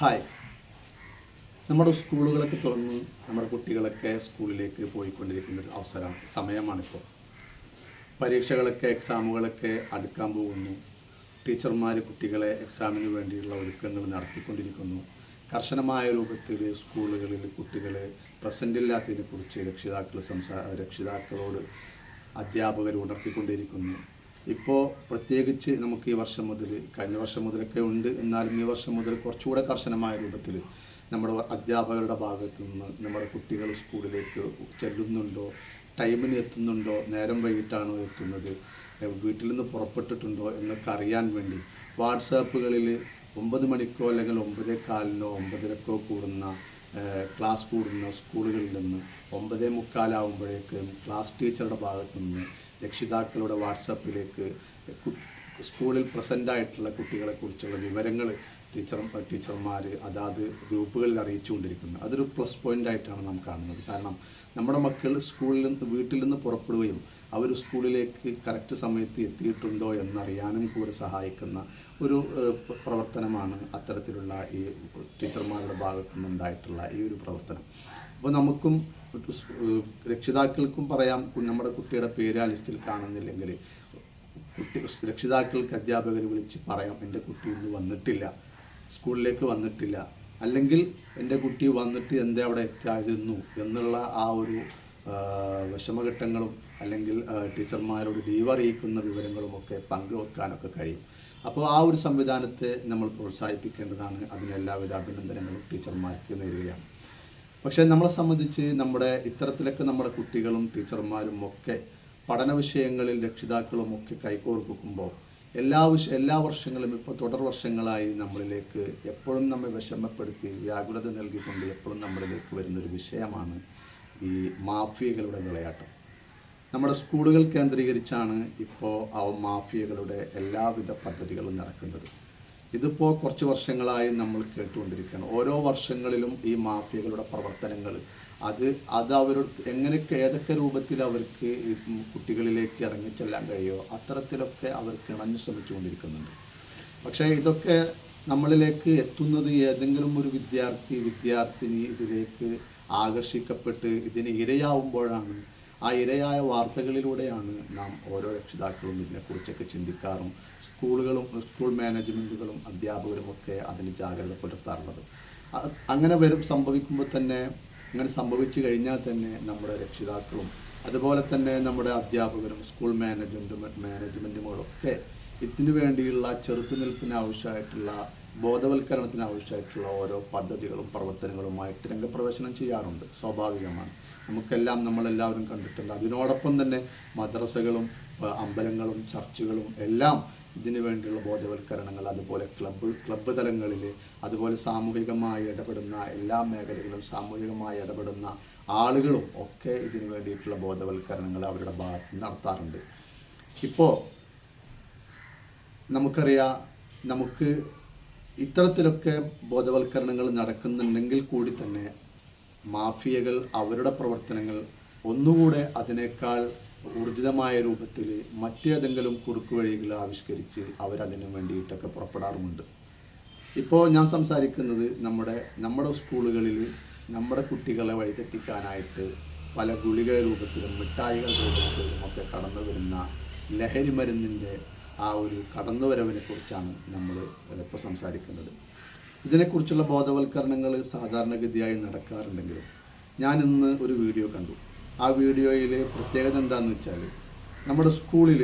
Hi നമ്മുടെ സ്കൂളുകളൊക്കെ തുറന്ന് നമ്മുടെ കുട്ടികളൊക്കെ സ്കൂളിലേക്ക് പോയിക്കൊണ്ടിരിക്കുന്ന ഒരു അവസരം സമയമാണിപ്പോൾ. പരീക്ഷകളൊക്കെ എക്സാമുകളൊക്കെ അടുക്കാൻ പോകുന്നു. ടീച്ചർമാർ കുട്ടികളെ എക്സാമിന് വേണ്ടിയുള്ള ഒരുക്കങ്ങൾ നടത്തിക്കൊണ്ടിരിക്കുന്നു. കർശനമായ രൂപത്തിൽ സ്കൂളുകളിൽ കുട്ടികളെ പ്രസന്റ് ഇല്ലാത്തതിനെക്കുറിച്ച് രക്ഷിതാക്കൾ സംസാ രക്ഷിതാക്കളോട് അധ്യാപകർ ഉണർത്തിക്കൊണ്ടിരിക്കുന്നു. ഇപ്പോൾ പ്രത്യേകിച്ച് നമുക്ക് ഈ വർഷം മുതൽ കഴിഞ്ഞ വർഷം മുതലൊക്കെ ഉണ്ട്. എന്നാലും ഈ വർഷം മുതൽ കുറച്ചുകൂടെ കർശനമായ രൂപത്തിൽ നമ്മുടെ അധ്യാപകരുടെ ഭാഗത്തു നിന്ന് നമ്മുടെ കുട്ടികൾ സ്കൂളിലേക്ക് ചെല്ലുന്നുണ്ടോ? ടൈമിന് എത്തുന്നുണ്ടോ? നേരം വൈകിട്ടാണോ എത്തുന്നത്? വീട്ടിൽ നിന്ന് പുറപ്പെട്ടിട്ടുണ്ടോ എന്നൊക്കെ അറിയാൻ വേണ്ടി വാട്സാപ്പുകളിൽ ഒമ്പത് മണിക്കോ അല്ലെങ്കിൽ ഒമ്പതേ കാലിനോ ഒമ്പതരക്കോ കൂടുന്ന ക്ലാസ് കൂടുന്ന സ്കൂളുകളിൽ നിന്ന് ഒമ്പതേ മുക്കാലാവുമ്പോഴേക്കും ക്ലാസ് ടീച്ചറുടെ ഭാഗത്തു നിന്ന് രക്ഷിതാക്കളുടെ വാട്സാപ്പിലേക്ക് സ്കൂളിൽ പ്രസന്റായിട്ടുള്ള കുട്ടികളെക്കുറിച്ചുള്ള വിവരങ്ങൾ ടീച്ചർ ടീച്ചർമാർ അതാത് ഗ്രൂപ്പുകളിൽ അറിയിച്ചുകൊണ്ടിരിക്കുന്നു. അതൊരു പ്ലസ് പോയിന്റായിട്ടാണ് നാം കാണുന്നത്. കാരണം നമ്മുടെ മക്കൾ സ്കൂളിൽ നിന്ന് വീട്ടിൽ നിന്ന് പുറപ്പെടുകയും അവർ സ്കൂളിലേക്ക് കറക്റ്റ് സമയത്ത് എത്തിയിട്ടുണ്ടോ എന്നറിയാനും കൂടെ സഹായിക്കുന്ന ഒരു പ്രവർത്തനമാണ് അത്തരത്തിലുള്ള ഈ ടീച്ചർമാരുടെ ഭാഗത്തു നിന്നുണ്ടായിട്ടുള്ള ഈ ഒരു പ്രവർത്തനം. അപ്പോൾ നമുക്കും രക്ഷിതാക്കൾക്കും പറയാം നമ്മുടെ കുട്ടിയുടെ പേര് ആ ലിസ്റ്റിൽ കാണുന്നില്ലെങ്കിൽ. കുട്ടി രക്ഷിതാക്കൾക്ക് അധ്യാപകർ വിളിച്ച് പറയാം എന്റെ കുട്ടി ഇന്ന് വന്നിട്ടില്ല സ്കൂളിലേക്ക് വന്നിട്ടില്ല. അല്ലെങ്കിൽ എന്റെ കുട്ടി വന്നിട്ട് എന്തേ അവിടെ എത്താതിരുന്നു? എന്നുള്ള ആ ഒരു വിഷമഘട്ടങ്ങളും അല്ലെങ്കിൽ ടീച്ചർമാരോട് ലീവ് അറിയിക്കുന്ന വിവരങ്ങളും വിവരങ്ങളുമൊക്കെ പങ്കുവെക്കാനൊക്കെ കഴിയും. അപ്പോൾ ആ ഒരു സംവിധാനത്തെ നമ്മൾ പ്രോത്സാഹിപ്പിക്കേണ്ടതാണ്. അതിനെല്ലാവിധ അഭിനന്ദനങ്ങളും ടീച്ചർമാർക്ക് നേരുകയാണ്. പക്ഷേ നമ്മളെ സംബന്ധിച്ച് നമ്മുടെ ഇത്തരത്തിലൊക്കെ നമ്മുടെ കുട്ടികളും ടീച്ചർമാരും ഒക്കെ പഠന വിഷയങ്ങളിൽ രക്ഷിതാക്കളും ഒക്കെ കൈകോർക്കുമ്പോൾ എല്ലാ വിഷ എല്ലാ വർഷങ്ങളും ഇപ്പോൾ തുടർ വർഷങ്ങളായി നമ്മളിലേക്ക് എപ്പോഴും നമ്മെ വിഷമപ്പെടുത്തി വ്യാകുലത നൽകിക്കൊണ്ട് എപ്പോഴും നമ്മളിലേക്ക് വരുന്നൊരു വിഷയമാണ് ഈ മാഫിയകളുടെ വിളയാട്ടം. നമ്മുടെ സ്കൂളുകൾ കേന്ദ്രീകരിച്ചാണ് ഇപ്പോൾ ആ മാഫിയകളുടെ എല്ലാവിധ പദ്ധതികളും നടക്കുന്നത്. ഇതിപ്പോൾ കുറച്ച് വർഷങ്ങളായി നമ്മൾ കേട്ടുകൊണ്ടിരിക്കുകയാണ്. ഓരോ വർഷങ്ങളിലും ഈ മാഫിയകളുടെ പ്രവർത്തനങ്ങൾ അത് അത് അവരോട് എങ്ങനെയൊക്കെ ഏതൊക്കെ രൂപത്തിൽ അവർക്ക് കുട്ടികളിലേക്ക് ഇറങ്ങിച്ചെല്ലാൻ കഴിയുമോ അത്തരത്തിലൊക്കെ അവർ കിണഞ്ഞു ശ്രമിച്ചുകൊണ്ടിരിക്കുന്നുണ്ട്. പക്ഷേ ഇതൊക്കെ നമ്മളിലേക്ക് എത്തുന്നത് ഏതെങ്കിലും ഒരു വിദ്യാർത്ഥി വിദ്യാർത്ഥിനി ഇതിലേക്ക് ആകർഷിക്കപ്പെട്ട് ഇതിന് ഇരയാവുമ്പോഴാണ് ആ ഇരയായ വാർത്തകളിലൂടെയാണ് നാം ഓരോ രക്ഷിതാക്കളും ഇതിനെക്കുറിച്ചൊക്കെ ചിന്തിക്കാറും സ്കൂളുകളും സ്കൂൾ മാനേജ്മെന്റുകളും അധ്യാപകരും ഒക്കെ അതിന് ജാഗ്രത പുലർത്താറുള്ളത്. അങ്ങനെ വരും സംഭവിക്കുമ്പോൾ തന്നെ അങ്ങനെ സംഭവിച്ചു കഴിഞ്ഞാൽ തന്നെ നമ്മുടെ രക്ഷിതാക്കളും അതുപോലെ തന്നെ നമ്മുടെ അധ്യാപകരും സ്കൂൾ മാനേജ്മെന്റും മാനേജ്മെന്റുകളൊക്കെ ഇതിനു വേണ്ടിയുള്ള ചെറുത്തുനിൽപ്പിന് ആവശ്യമായിട്ടുള്ള ബോധവൽക്കരണത്തിന് ആവശ്യമായിട്ടുള്ള ഓരോ പദ്ധതികളും പ്രവർത്തനങ്ങളുമായിട്ട് രംഗപ്രവേശനം ചെയ്യാറുണ്ട് സ്വാഭാവികമാണ്. നമുക്കെല്ലാം നമ്മളെല്ലാവരും കണ്ടിട്ടുണ്ട്. അതിനോടൊപ്പം തന്നെ മദ്രസകളും അമ്പലങ്ങളും ചർച്ചുകളും എല്ലാം ഇതിനു വേണ്ടിയുള്ള ബോധവൽക്കരണങ്ങൾ അതുപോലെ ക്ലബ്ബ് ക്ലബ്ബ് തലങ്ങളിൽ അതുപോലെ സാമൂഹികമായി ഇടപെടുന്ന എല്ലാ മേഖലകളും സാമൂഹികമായി ഇടപെടുന്ന ആളുകളും ഒക്കെ ഇതിനു വേണ്ടിയിട്ടുള്ള ബോധവൽക്കരണങ്ങൾ അവരുടെ ഭാഗത്ത് നടത്താറുണ്ട്. ഇപ്പോൾ നമുക്കറിയാം നമുക്ക് ഇത്തരത്തിലൊക്കെ ബോധവൽക്കരണങ്ങൾ നടക്കുന്നുണ്ടെങ്കിൽ കൂടി തന്നെ മാഫിയകൾ അവരുടെ പ്രവർത്തനങ്ങൾ ഒന്നുകൂടെ അതിനേക്കാൾ ഊർജിതമായ രൂപത്തിൽ മറ്റേതെങ്കിലും കുറുക്കു വഴികൾ ആവിഷ്കരിച്ച് അവരതിനു വേണ്ടിയിട്ടൊക്കെ പുറപ്പെടാറുമുണ്ട്. ഇപ്പോൾ ഞാൻ സംസാരിക്കുന്നത് നമ്മുടെ നമ്മുടെ സ്കൂളുകളിൽ നമ്മുടെ കുട്ടികളെ വഴിതെറ്റിക്കാനായിട്ട് പല ഗുളിക രൂപത്തിലും മിഠായികൾ രൂപത്തിലും ഒക്കെ കടന്നു വരുന്ന ലഹരി മരുന്നിന്റെ ആ ഒരു കടന്നുവരവിനെ കുറിച്ചാണ് നമ്മൾ ഇപ്പോൾ സംസാരിക്കുന്നത്. ഇതിനെക്കുറിച്ചുള്ള ബോധവൽക്കരണങ്ങൾ സാധാരണഗതിയായി നടക്കാറുണ്ടെങ്കിലും ഞാൻ ഇന്ന് ഒരു വീഡിയോ കണ്ടു. ആ വീഡിയോയിലെ പ്രത്യേകത എന്താണെന്ന് വെച്ചാൽ നമ്മുടെ സ്കൂളിൽ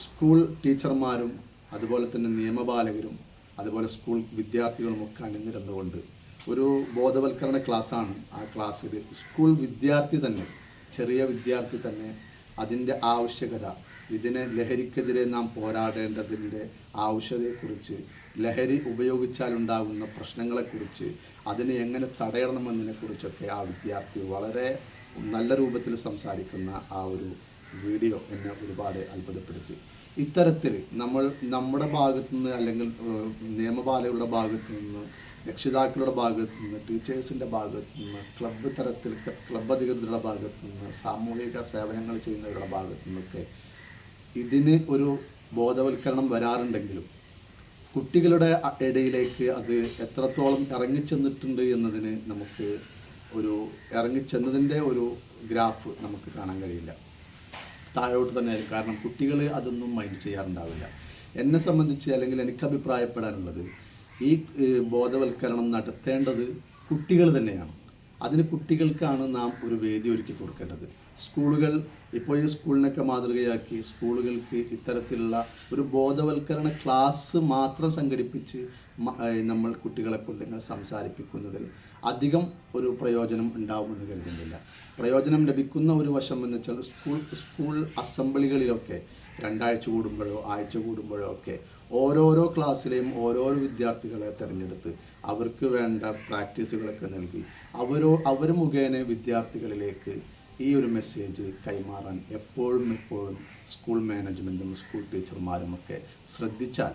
സ്കൂൾ ടീച്ചർമാരും അതുപോലെ തന്നെ നിയമപാലകരും അതുപോലെ സ്കൂൾ വിദ്യാർത്ഥികളും ഒക്കെ അണിനിരന്നുകൊണ്ട് ഒരു ബോധവൽക്കരണ ക്ലാസ്സാണ് ആ ക്ലാസ്സിൽ സ്കൂൾ വിദ്യാർത്ഥി തന്നെ ചെറിയ വിദ്യാർത്ഥി തന്നെ അതിന്റെ ആവശ്യകത ഇതിനെ ലഹരിക്കെതിരെ നാം പോരാടേണ്ടതിന്റെ ആവശ്യതയെക്കുറിച്ച് ലഹരി ഉപയോഗിച്ചാലുണ്ടാകുന്ന പ്രശ്നങ്ങളെക്കുറിച്ച് അതിനെ എങ്ങനെ തടയണമെന്നതിനെക്കുറിച്ചൊക്കെ ആ വിദ്യാർത്ഥി വളരെ നല്ല രൂപത്തിൽ സംസാരിക്കുന്ന ആ ഒരു വീഡിയോ എന്നെ ഒരുപാട് അത്ഭുതപ്പെടുത്തി. ഇത്തരത്തിൽ നമ്മൾ നമ്മുടെ ഭാഗത്തു നിന്ന് അല്ലെങ്കിൽ നിയമപാലകരുടെ ഭാഗത്തു നിന്ന് രക്ഷിതാക്കളുടെ ഭാഗത്തു നിന്ന് ടീച്ചേഴ്സിന്റെ ഭാഗത്തു നിന്ന് ക്ലബ്ബ് തലത്തിൽ ക്ലബ്ബ് അധികൃതരുടെ ഭാഗത്തു നിന്ന് സാമൂഹിക സേവനങ്ങൾ ചെയ്യുന്നവരുടെ ഭാഗത്തു നിന്നൊക്കെ ഇതിന് ഒരു ബോധവൽക്കരണം വരാറുണ്ടെങ്കിലും കുട്ടികളുടെ ഇടയിലേക്ക് അത് എത്രത്തോളം ഇറങ്ങിച്ചെന്നിട്ടുണ്ട് എന്നതിന് നമുക്ക് ഒരു ഇറങ്ങിച്ചെന്നതിന്റെ ഒരു ഗ്രാഫ് നമുക്ക് കാണാൻ കഴിയില്ല. താഴോട്ട് തന്നെ കാരണം കുട്ടികൾ അതൊന്നും മൈൻഡ് ചെയ്യാറുണ്ടാവില്ല. എന്നെ സംബന്ധിച്ച് അല്ലെങ്കിൽ എനിക്ക് അഭിപ്രായപ്പെടാനുള്ളത് ഈ ബോധവൽക്കരണം നടത്തേണ്ടത് കുട്ടികൾ തന്നെയാണ്. അതിന് കുട്ടികൾക്കാണ് നാം ഒരു വേദി ഒരുക്കി കൊടുക്കേണ്ടത്. സ്കൂളുകൾ ഇപ്പോൾ ഈ സ്കൂളിനൊക്കെ മാതൃകയാക്കി സ്കൂളുകൾക്ക് ഇത്തരത്തിലുള്ള ഒരു ബോധവൽക്കരണ ക്ലാസ് മാത്രം സംഘടിപ്പിച്ച് നമ്മൾ കുട്ടികളെ കൊണ്ട് ഇങ്ങനെ സംസാരിപ്പിക്കുന്നതിൽ അധികം ഒരു പ്രയോജനം ഉണ്ടാവുമെന്ന് കരുതുന്നില്ല. പ്രയോജനം ലഭിക്കുന്ന ഒരു വശം എന്ന് വെച്ചാൽ സ്കൂൾ സ്കൂൾ അസംബ്ലികളിലൊക്കെ രണ്ടാഴ്ച കൂടുമ്പോഴോ ആഴ്ച കൂടുമ്പോഴോ ഒക്കെ ഓരോരോ ക്ലാസ്സിലെയും ഓരോരോ വിദ്യാർത്ഥികളെ തിരഞ്ഞെടുത്ത് അവർക്ക് വേണ്ട പ്രാക്ടീസുകളൊക്കെ നൽകി അവരോ അവർ മുഖേന വിദ്യാർത്ഥികളിലേക്ക് ഈ ഒരു മെസ്സേജ് കൈമാറാൻ എപ്പോഴും എപ്പോഴും സ്കൂൾ മാനേജ്മെന്റും സ്കൂൾ ടീച്ചർമാരും ഒക്കെ ശ്രദ്ധിച്ചാൽ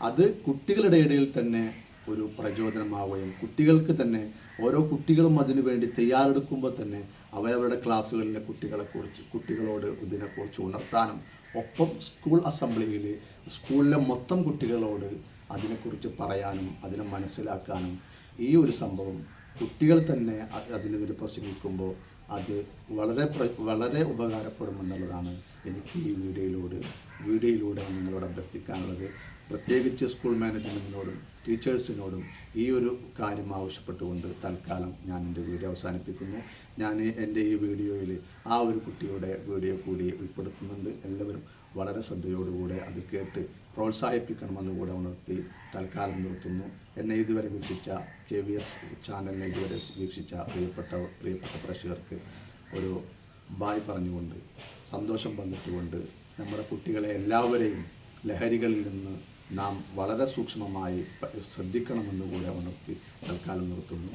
അത് കുട്ടികളുടെ ഇടയിൽ തന്നെ ഒരു പ്രചോദനമാവുകയും കുട്ടികൾക്ക് തന്നെ ഓരോ കുട്ടികളും അതിനു വേണ്ടി തയ്യാറെടുക്കുമ്പോൾ തന്നെ അവരവരുടെ ക്ലാസ്സുകളിലെ കുട്ടികളെക്കുറിച്ച് കുട്ടികളോട് ഇതിനെക്കുറിച്ച് ഉണർത്താനും ഒപ്പം സ്കൂൾ അസംബ്ലിയിൽ സ്കൂളിലെ മൊത്തം കുട്ടികളോട് അതിനെക്കുറിച്ച് പറയാനും അതിനെ മനസ്സിലാക്കാനും ഈ ഒരു സംഭവം കുട്ടികൾ തന്നെ അതിനെതിരെ പ്രസംഗിക്കുമ്പോൾ അത് വളരെ വളരെ ഉപകാരപ്പെടുമെന്നുള്ളതാണ് എനിക്ക് ഈ വീഡിയോയിലൂടെ വീഡിയോയിലൂടെ നിങ്ങളോട് അഭ്യർത്ഥിക്കാനുള്ളത്. പ്രത്യേകിച്ച് സ്കൂൾ മാനേജ്മെന്റിനോടും ടീച്ചേഴ്സിനോടും ഈ ഒരു കാര്യം ആവശ്യപ്പെട്ടുകൊണ്ട് തൽക്കാലം ഞാൻ എന്റെ വീഡിയോ അവസാനിപ്പിക്കുന്നു. ഞാൻ എന്റെ ഈ വീഡിയോയിൽ ആ ഒരു കുട്ടിയുടെ വീഡിയോ കൂടി ഉൾപ്പെടുത്തുന്നുണ്ട്. എല്ലാവരും വളരെ ശ്രദ്ധയോടുകൂടെ അത് കേട്ട് പ്രോത്സാഹിപ്പിക്കണമെന്ന് കൂടെ ഉണർത്തി തൽക്കാലം നിർത്തുന്നു. എന്നെ ഇതുവരെ വീക്ഷിച്ച കെ വി എസ് ചാനലിനെ ഇതുവരെ വീക്ഷിച്ച പ്രിയപ്പെട്ട പ്രിയപ്പെട്ട പ്രേക്ഷകർക്ക് ഒരു ബായ് പറഞ്ഞുകൊണ്ട് സന്തോഷം പങ്കിട്ടുകൊണ്ട് നമ്മുടെ കുട്ടികളെ എല്ലാവരെയും ലഹരികളിൽ നിന്ന് നാം വളരെ സൂക്ഷ്മമായി പ- ശ്രദ്ധിക്കണമെന്ന് കൂടെ ഉണർത്തി തൽക്കാലം നിർത്തുന്നു.